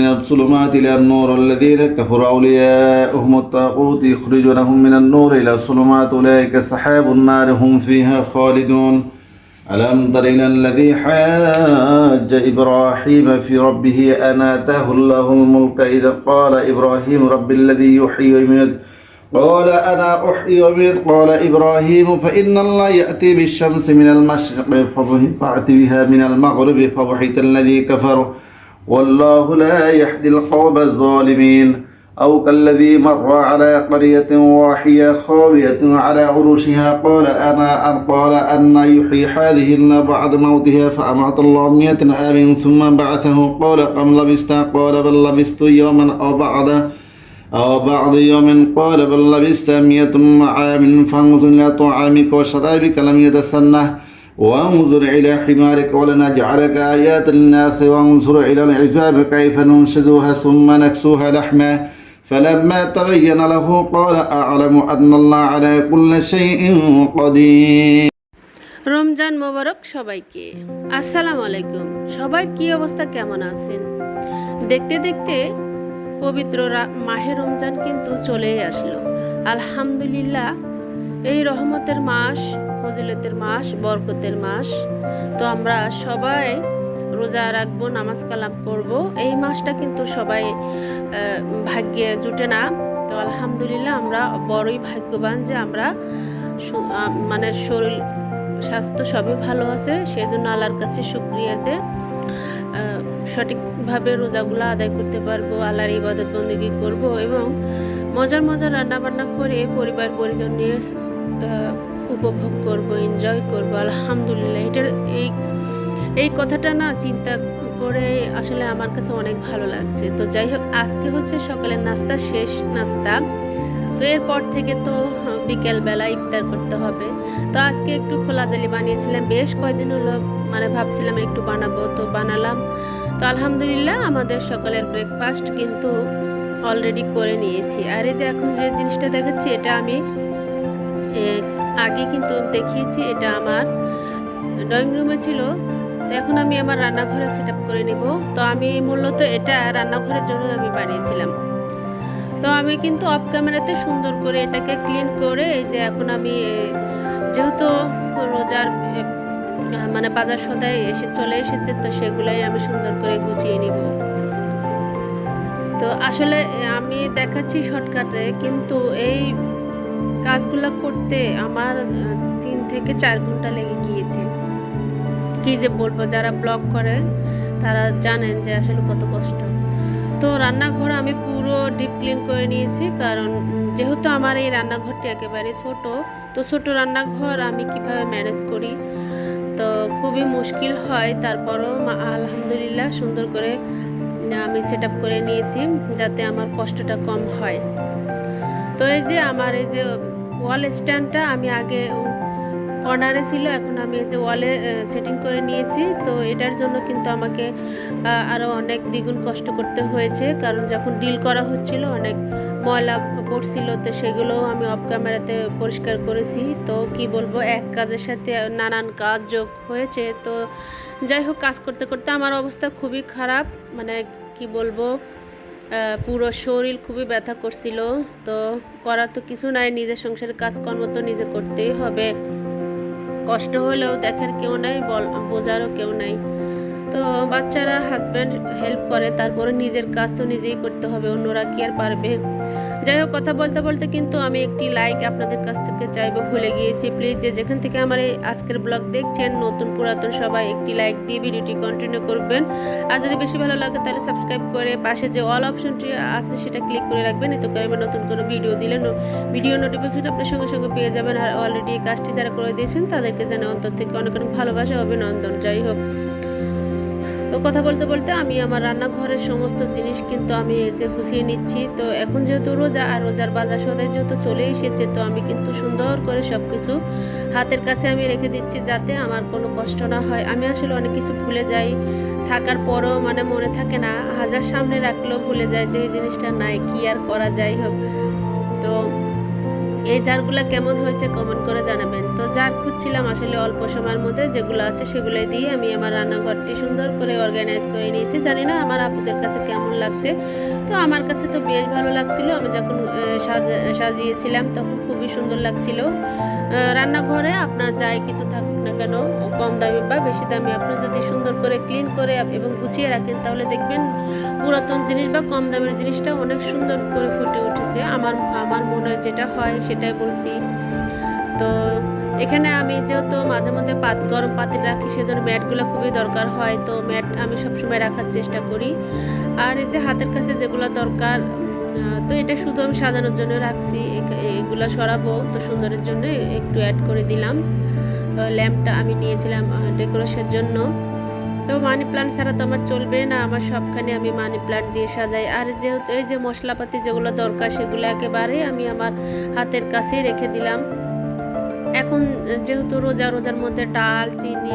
من الظلمات إلى النور الذين كفروا أولياءهم الطاغوت يخرجونهم من النور إلى الظلمات. أولئك أصحاب النار هم فيها خالدون. ألم تر إلى الذي حاج إبراهيم في ربه أن آتاه الله الملك إذا قال إبراهيم رب الذي يحيي ويميت. قال أنا أحيي وأميت. قال إبراهيم فإن الله يأتي بالشمس من المشرق فأت بها من المغرب فبحث الذي كفر. والله لا يهدي القوم الظالمين. أو كالذي مر على قرية واحية خاوية على عروشها قال أنا أن قال أن يحيي هذه الله بعد موتها فأمات الله مئة عام ثم بعثه. قال كم لبست؟ قال بل لبست يوما أو بعد أو بعض يوم. قال بل لبست مئة عام فانظر إلى طعامك وشرابك لم يتسنه. وانظر إلى حمارك ولنجعلك آيات للناس وانظر إلى العجاب كيف ننشدها ثم نكسوها لحما فلما تبين له قال أعلم أن الله على كل شيء قدير রমজান মোবারক সবাইকে আসসালামু আলাইকুম সবার কি অবস্থা কেমন আছেন দেখতে দেখতে পবিত্র রা- মাহে রমজান কিন্তু চলেই আসলো আলহামদুলিল্লাহ এই রহমতের মাস ফজিলতের মাস, বরকতের মাস। তো আমরা সবাই রোজা রাখব, নামাজ কালাম করব এই মাসটা কিন্তু সবাই ভাগ্যে জুটে না। তো আলহামদুলিল্লাহ আমরা বড়ই ভাগ্যবান যে আমরা মানে শরীর, স্বাস্থ্য সবই ভালো আছে। সেই জন্য আল্লাহর কাছে শুক্রিয়া যে সঠিকভাবে রোজাগুলো আদায় করতে পারব, আল্লাহর ইবাদত বন্দিগি করব এবং মজার মজার রান্না বান্না করে পরিবার পরিজন নিয়ে উপভোগ করব এনজয় করব, আলহামদুলিল্লাহ। এটার এই এই কথাটা না চিন্তা করে আসলে আমার কাছে অনেক ভালো লাগছে। তো যাই হোক, আজকে হচ্ছে সকালের নাস্তা, শেষ নাস্তা। তো এরপর থেকে তো বিকেলবেলা ইফতার করতে হবে। তো আজকে একটু খোলা জালি বানিয়েছিলাম, বেশ কয়েকদিন হলো মানে ভাবছিলাম একটু বানাবো, তো বানালাম। তো আলহামদুলিল্লাহ আমাদের সকালের ব্রেকফাস্ট কিন্তু অলরেডি করে নিয়েছি। আর এই যে এখন যে জিনিসটা দেখাচ্ছি, এটা আমি আগে কিন্তু দেখিয়েছি, এটা আমার। ড্রয়িং রুমে ছিল, তো এখন আমি আমার রান্নাঘরে সেট করে নিব। তো আমি মূলত এটা রান্নাঘরের জন্য আমি বানিয়েছিলাম। তো আমি কিন্তু অফ ক্যামেরাতে সুন্দর করে এটাকে ক্লিন করে, এই যে এখন আমি যেহেতু রোজার মানে বাজার সদায় এসে চলে এসেছে, তো সেগুলাই আমি সুন্দর করে গুছিয়ে নিব। তো আসলে আমি দেখাচ্ছি শর্টকাটে কিন্তু এই কাজগুলো করতে আমার তিন থেকে চার ঘণ্টা লেগে গিয়েছে। কি যে বলব, যারা ব্লগ করে, তারা জানেন যে আসলে কত কষ্ট। তো রান্নাঘর আমি পুরো ডিপ ক্লিন করে নিয়েছি, কারণ যেহেতু আমার এই রান্নাঘরটি একেবারে ছোট, তো ছোট রান্নাঘর আমি কীভাবে ম্যানেজ করি, তো খুবই মুশকিল হয়। তারপরও আলহামদুলিল্লাহ সুন্দর করে, আমি সেট করে নিয়েছি, যাতে আমার কষ্টটা কম হয়। তো এই যে আমার এই যে ওয়াল স্ট্যান্ডটা আমি আগে কর্নারে ছিল, এখন আমি এই যে ওয়ালে সেটিং করে নিয়েছি। তো এটার জন্য কিন্তু আমাকে আরও অনেক দ্বিগুণ কষ্ট করতে হয়েছে। কারণ যখন ডিল করা হচ্ছিল, অনেক ময়লা পড়ছিল, তো সেগুলোও আমি অফ ক্যামেরাতে পরিষ্কার করেছি। তো কি বলব, এক কাজের সাথে নানান কাজ যোগ হয়েছে। তো যাই হোক, কাজ করতে করতে আমার অবস্থা খুবই খারাপ। মানে কি বলব পুরো শরীর খুবই ব্যথা করছিল। তো করা তো কিছু নাই, নিজের সংসারের কাজকর্ম তো নিজে করতেই হবে। কষ্ট হলেও দেখার কেউ নাই, বল বোঝারও কেউ নাই। তো বাচ্চারা হাজব্যান্ড হেল্প করে, তারপরে নিজের কাজ তো নিজেই করতে হবে, অন্যরা কি আর পারবে? যাই হোক, কথা বলতে বলতে কিন্তু আমি একটি লাইক আপনাদের কাছ থেকে চাইব, ভুলে গিয়েছি। প্লিজ যে যেখান থেকে আমার এই আজকের ব্লগ দেখছেন, নতুন পুরাতন সবাই একটি লাইক দিয়ে ভিডিওটি কন্টিনিউ করবেন। আর যদি বেশি ভালো লাগে, তাহলে সাবস্ক্রাইব করে পাশে যে অল অপশনটি আছে, সেটা ক্লিক করে রাখবেন। এতে করে আমি নতুন কোনো ভিডিও দিলে ভিডিও নোটিফিকেশন আপনার সঙ্গে সঙ্গে পেয়ে যাবেন। আর অলরেডি কাজটি যারা করে দিয়েছেন, তাদেরকে যেন অন্তর থেকে অনেক অনেক ভালোবাসা, অভিনন্দন। যাই হোক তো কথা বলতে বলতে আমি আমার রান্নাঘরের সমস্ত জিনিস কিন্তু আমি যে গুছিয়ে নিচ্ছি। তো এখন যেহেতু রোজা আর রোজার বাজার সদাই যেহেতু চলে এসেছে, তো আমি কিন্তু সুন্দর করে সব কিছু হাতের কাছে আমি রেখে দিচ্ছি যাতে আমার কোনো কষ্ট না হয়। আমি আসলে অনেক কিছু ভুলে যাই। থাকার পরও মানে মনে থাকে না, হাজার সামনে রাখলেও ভুলে যায় যে এই জিনিসটা নাই, কি আর করা যাই হোক। তো এই জারগুলো কেমন হয়েছে কমেন্ট করে জানাবেন। তো জার খুঁজছিলাম আসলে অল্প সময়ের মধ্যে যেগুলো আছে সেগুলো দিয়ে আমি আমার রান্নাঘরটি সুন্দর করে অর্গানাইজ করে নিয়েছি। জানি না আমার আপুদের কাছে কেমন লাগছে। তো আমার কাছে তো বেশ ভালো লাগছিল। আমি যখন সাজা- সাজিয়েছিলাম তখন খুবই সুন্দর লাগছিল। রান্নাঘরে আপনার যাই কিছু না কেন কম দামি বা বেশি দামি। আপনি যদি সুন্দর করে ক্লিন করে এবং গুছিয়ে রাখেন, তাহলে দেখবেন পুরাতন জিনিস বা কম দামের জিনিসটা অনেক সুন্দর করে ফুটে উঠেছে। আমার আমার মনে যেটা হয় সেটাই বলছি। তো এখানে আমি যেহেতু মাঝে মধ্যে পাত, গরম পাতিল রাখি, সেজন্য ম্যাটগুলো খুবই দরকার হয়। তো ম্যাট আমি সবসময় রাখার চেষ্টা করি। আর এই যে হাতের কাছে যেগুলো দরকার তো এটা শুধু আমি সাজানোর জন্য রাখছি। এগুলা সরাবো। তো সুন্দরের জন্য একটু অ্যাড করে দিলাম। ল্যাম্পটা আমি নিয়েছিলাম ডেকোরেশনের জন্য। তো মানি প্লান্ট ছাড়া তো আমার চলবে না, আমার সবখানে আমি মানি প্লান্ট দিয়ে সাজাই। আর যেহেতু এই যে মশলাপাতি যেগুলো দরকার, সেগুলো একেবারে আমি আমার হাতের কাছে রেখে দিলাম। এখন যেহেতু রোজা, রোজার মধ্যে ডাল, চিনি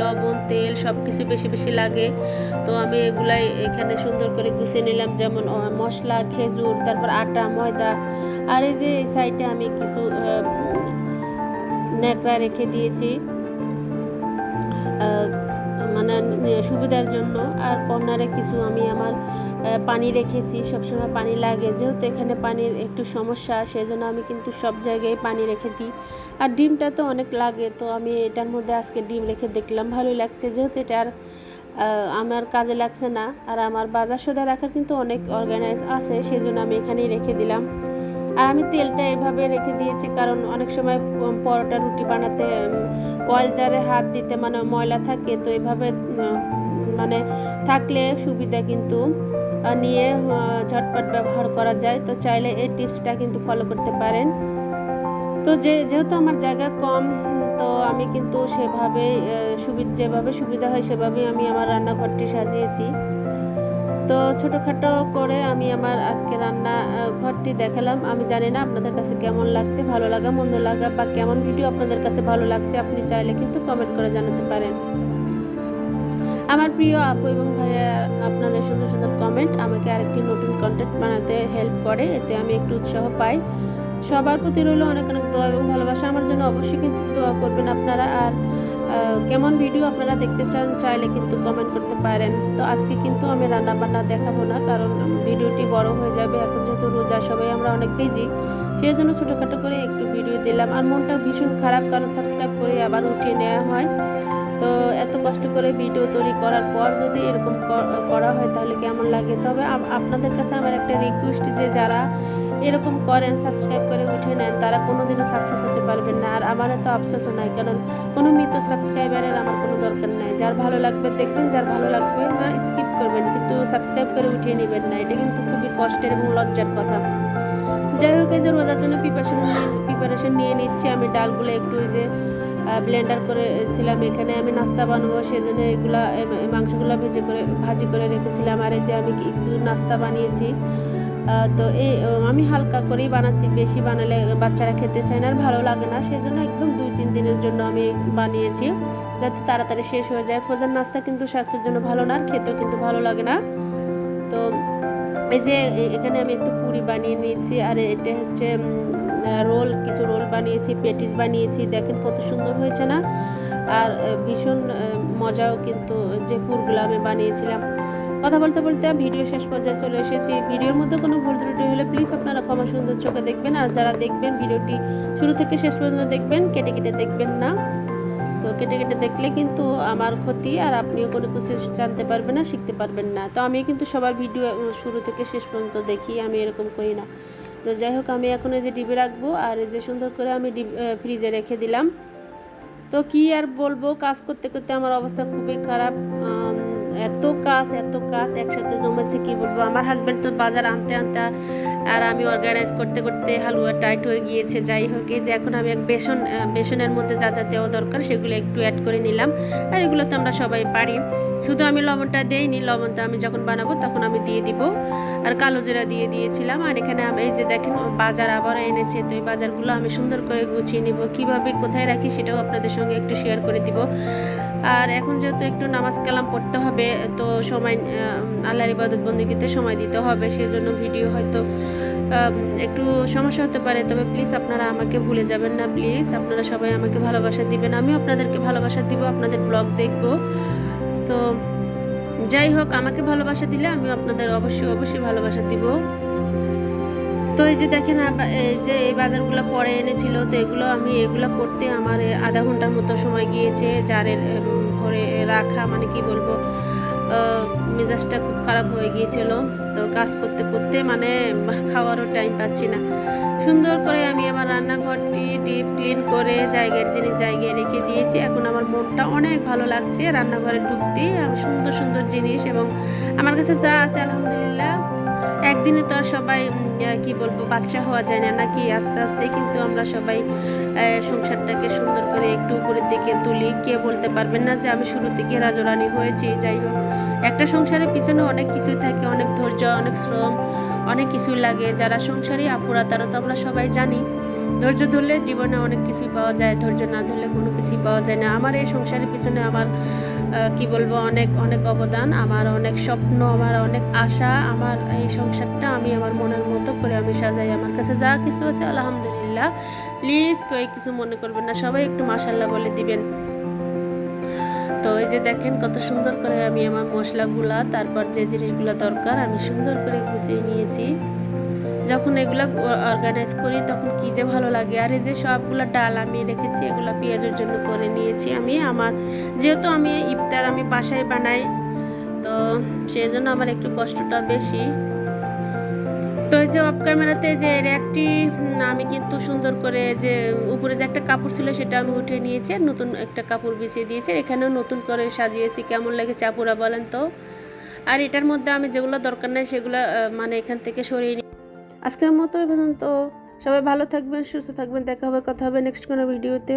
লবণ, তেল সব কিছু বেশি বেশি লাগে, তো আমি এগুলাই এখানে সুন্দর করে গুছিয়ে নিলাম, যেমন মশলা, খেজুর, তারপর আটা, ময়দা। আর এই যে এই সাইডে আমি কিছু ন্যাকড়া রেখে দিয়েছি। মানে সুবিধার জন্য আর কর্নারে কিছু আমি আমার পানি রেখেছি। সবসময় পানি লাগে। যেহেতু এখানে পানির একটু সমস্যা, সেজন্য আমি কিন্তু সব জায়গায় পানি রেখে দিই। আর ডিমটা তো অনেক লাগে, তো আমি এটার মধ্যে আজকে ডিম রেখে দেখলাম। ভালোই লাগছে। যেহেতু এটা আর আমার কাজে লাগছে না। আর আমার বাজার সদা রাখার কিন্তু অনেক অর্গানাইজ আছে, সেজন্য আমি এখানেই রেখে দিলাম। আর আমি তেলটা এভাবে রেখে দিয়েছি, কারণ অনেক সময় পরোটা রুটি বানাতে অয়েল জারে হাত দিতে মানে ময়লা থাকে, তো এভাবে মানে থাকলে সুবিধা কিন্তু। নিয়ে ঝটপট ব্যবহার করা যায়, তো চাইলে এই টিপসটা কিন্তু ফলো করতে পারেন। তো যে, যেহেতু আমার জায়গা কম, তো আমি কিন্তু সেভাবে সুবিধা যেভাবে সুবিধা হয় সেভাবেই আমি আমার রান্নাঘরটি সাজিয়েছি। তো ছোটোখাটো করে আমি আমার আজকে রান্না ঘরটি দেখালাম। আমি জানি না আপনাদের কাছে কেমন লাগছে, ভালো লাগা, মন্দ লাগা বা কেমন ভিডিও আপনাদের কাছে ভালো লাগছে, আপনি চাইলে কিন্তু কমেন্ট করে জানাতে পারেন। আমার প্রিয় আপু এবং ভাইয়া, আপনাদের সুন্দর সুন্দর কমেন্ট আমাকে আরেকটি নতুন কন্টেন্ট বানাতে হেল্প করে। এতে আমি একটু উৎসাহ পাই। সবার প্রতি রইল অনেক অনেক দোয়া এবং ভালোবাসা। আমার জন্য অবশ্যই কিন্তু দোয়া করবেন আপনারা। আর কেমন ভিডিও আপনারা দেখতে চান চাইলে কিন্তু কমেন্ট করতে পারেন। তো আজকে কিন্তু আমি রান্না বান্না দেখাবো না, কারণ ভিডিওটি বড় হয়ে যাবে। এখন যেহেতু রোজা, সবাই আমরা অনেক বিজি সেই জন্য ছোটোখাটো করে একটু ভিডিও দিলাম। আর মনটা ভীষণ খারাপ, কারণ সাবস্ক্রাইব করে আবার উঠিয়ে নেওয়া হয়। তো এত কষ্ট করে ভিডিও তৈরি করার পর যদি এরকম করা হয় তাহলে কেমন লাগে? তবে আপনাদের কাছে আমার একটা রিকোয়েস্ট যে যারা এরকম করেন সাবস্ক্রাইব করে উঠে নেন, তারা কোনোদিনও সাকসেস হতে পারবেন না। আর আমার তো আফসোসও নাই, কারণ কোনো মৃত সাবস্ক্রাইবারের আমার কোনো দরকার নাই। যার ভালো লাগবে দেখবেন, যার ভালো লাগবে না স্কিপ করবেন, কিন্তু সাবস্ক্রাইব করে উঠিয়ে নেবেন না। এটা কিন্তু খুবই কষ্টের এবং লজ্জার কথা। যাই হোক, এই যে রোজার জন্য প্রিপারেশন প্রিপারেশন নিয়ে নিচ্ছি। আমি ডালগুলো একটু ওই যে ব্লেন্ডার করেছিলাম এখানে। আমি নাস্তা বানাবো, সেজন্য এগুলা মাংসগুলো ভেজে করে, ভাজি করে রেখেছিলাম। আর এই যে আমি কিছু নাস্তা বানিয়েছি। তো এই আমি হালকা করেই বানাচ্ছি, বেশি বানালে বাচ্চারা খেতে চায় না আর ভালো লাগে না, সেজন্য একদম দুই তিন দিনের জন্য আমি বানিয়েছি, যাতে তাড়াতাড়ি শেষ হয়ে যায়। ফ্রোজেন নাস্তা কিন্তু স্বাস্থ্যের জন্য ভালো না, আর খেতেও কিন্তু ভালো লাগে না। তো এই যে এখানে আমি একটু পুরি বানিয়ে নিয়েছি, আর এটা হচ্ছে রোল, কিছু রোল বানিয়েছি, পেটিস বানিয়েছি, দেখেন কত সুন্দর হয়েছে না? আর ভীষণ মজাও কিন্তু যে পুরগুলো আমি বানিয়েছিলাম। কথা বলতে বলতে ভিডিও শেষ পর্যায়ে চলে এসেছি। ভিডিওর মধ্যে কোনো ভুল ত্রুটি হলে প্লিজ আপনারা ক্ষমা সুন্দর চোখে দেখবেন। আর যারা দেখবেন ভিডিওটি শুরু থেকে শেষ পর্যন্ত দেখবেন, কেটে কেটে দেখবেন না। তো কেটে কেটে দেখলে কিন্তু আমার ক্ষতি আর আপনিও কোনো কিছু জানতে পারবেন না, শিখতে পারবেন না। তো আমি কিন্তু সবার ভিডিও শুরু থেকে শেষ পর্যন্ত দেখি, আমি এরকম করি না। তো যাই হোক, আমি এখন এই যে ডিবে রাখব, আর এই যে সুন্দর করে আমি ফ্রিজে রেখে দিলাম। তো কি আর বলব, কাজ করতে করতে আমার অবস্থা খুবই খারাপ। এত কাজ এত কাজ একসাথে জমেছে, কি বলব? আমার হাজব্যান্ড তো বাজার আনতে আনতে আর আমি অর্গানাইজ করতে করতে হালুয়া টাইট হয়ে গিয়েছে। যাই হোক যে এখন আমি এক বেসন বেসনের মধ্যে যা যা দেওয়া দরকার সেগুলো একটু অ্যাড করে নিলাম। আর এগুলো তো আমরা সবাই পারি। শুধু আমি লবণটা দেইনি, লবণটা আমি যখন বানাবো তখন আমি দিয়ে দিব। আর কালো জিরা দিয়ে দিয়েছিলাম। আর এখানে আমি, এই যে দেখেন, বাজার আবার এনেছে। তো এই বাজারগুলো আমি সুন্দর করে গুছিয়ে নিব। কীভাবে কোথায় রাখি সেটাও আপনাদের সঙ্গে একটু শেয়ার করে দিব। আর এখন যেহেতু একটু নামাজ কালাম পড়তে হবে, তো সময় আল্লাহর ইবাদত বন্দিগিতে সময় দিতে হবে, সেজন্য ভিডিও হয়তো একটু সমস্যা হতে পারে। তবে প্লিজ আপনারা আমাকে ভুলে যাবেন না প্লিজ আপনারা সবাই আমাকে ভালোবাসা দিবেন। আমিও আপনাদেরকে ভালোবাসা দিব, আপনাদের ব্লগ দেখব। তো যাই হোক, আমাকে ভালোবাসা দিলে আমিও আপনাদের অবশ্যই অবশ্যই ভালোবাসা দিব। তো এই যে দেখেন যে এই বাজারগুলো পরে এনেছিল, তো এগুলো আমি, এগুলো করতে আমার আধা ঘণ্টার মতো সময় গিয়েছে জারের ভরে রাখা মানে কি বলব মেজাজটা খুব খারাপ হয়ে গিয়েছিল। তো কাজ করতে করতে মানে খাওয়ারও টাইম পাচ্ছি না। সুন্দর করে আমি আমার রান্নাঘরটি ডিপ ক্লিন করে জায়গার জিনিস জায়গায় রেখে দিয়েছি। এখন আমার মনটা অনেক ভালো লাগছে রান্নাঘরে ঢুকতে। সুন্দর সুন্দর জিনিস এবং আমার কাছে যা আছে, আলহামদুলিল্লাহ একদিনে তো আর সবাই কি বলব বাচ্চা হওয়া যায় না, নাকি আস্তে আস্তে কিন্তু আমরা সবাই সংসারটাকে সুন্দর করে একটু উপরের দিকে তুলি। কে বলতে পারবেন না যে আমি শুরু থেকে রাজরানি হয়েছি, যাই হোক। একটা সংসারের পিছনে অনেক কিছুই থাকে, অনেক ধৈর্য, অনেক শ্রম, অনেক কিছুই লাগে। যারা সংসারী আপুরা, তারা তো আমরা সবাই জানি। ধৈর্য ধরলে জীবনে অনেক কিছুই পাওয়া যায়, ধৈর্য না ধরলে কোনো কিছুই পাওয়া যায় না। আমার এই সংসারের পিছনে আমার কি বলব, অনেক অনেক অবদান, আমার অনেক স্বপ্ন, আমার অনেক আশা, আমার এই সংসারটা আমি আমার মনের মতো করে আমি সাজাই। আমার কাছে যা কিছু আছে, আলহামদুলিল্লাহ। প্লিজ কেউ কিছু মনে করবেন না, সবাই একটু মাসাল্লাহ বলে দিবেন। তো এই যে দেখেন, কত সুন্দর করে আমি আমার মশলাগুলা, তারপর যে জিনিসগুলো দরকার, আমি সুন্দর করে গুছিয়ে নিয়েছি। যখন এগুলা অর্গানাইজ করি, তখন কি যে ভালো লাগে। আর এই যে সবগুলো ডাল আমি রেখেছি, এগুলো পেঁয়াজের জন্য করে নিয়েছি আমি। আমার, যেহেতু আমি ইফতার আমি বাসায় বানাই। তো সেই জন্য আমার একটু কষ্টটা বেশি। তো এই যে অফ ক্যামেরাতে যে র্যাকটি আমি কিন্তু সুন্দর করে যে উপরে যে একটা কাপড় ছিল সেটা আমি উঠে নিয়েছি নতুন একটা কাপড় বিছিয়ে দিয়েছি এখানেও নতুন করে সাজিয়েছি। কেমন লাগে চাপুরা বলেন তো? আর এটার মধ্যে আমি যেগুলো দরকার নেই সেগুলো মানে এখান থেকে সরিয়ে নিই আজকের মতো এই পর্যন্ত। সবাই ভালো থাকবেন, সুস্থ থাকবেন, দেখা হবে, কথা হবে নেক্সট কোনো ভিডিওতে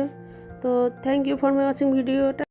তো thank you for my watching ভিডিওটা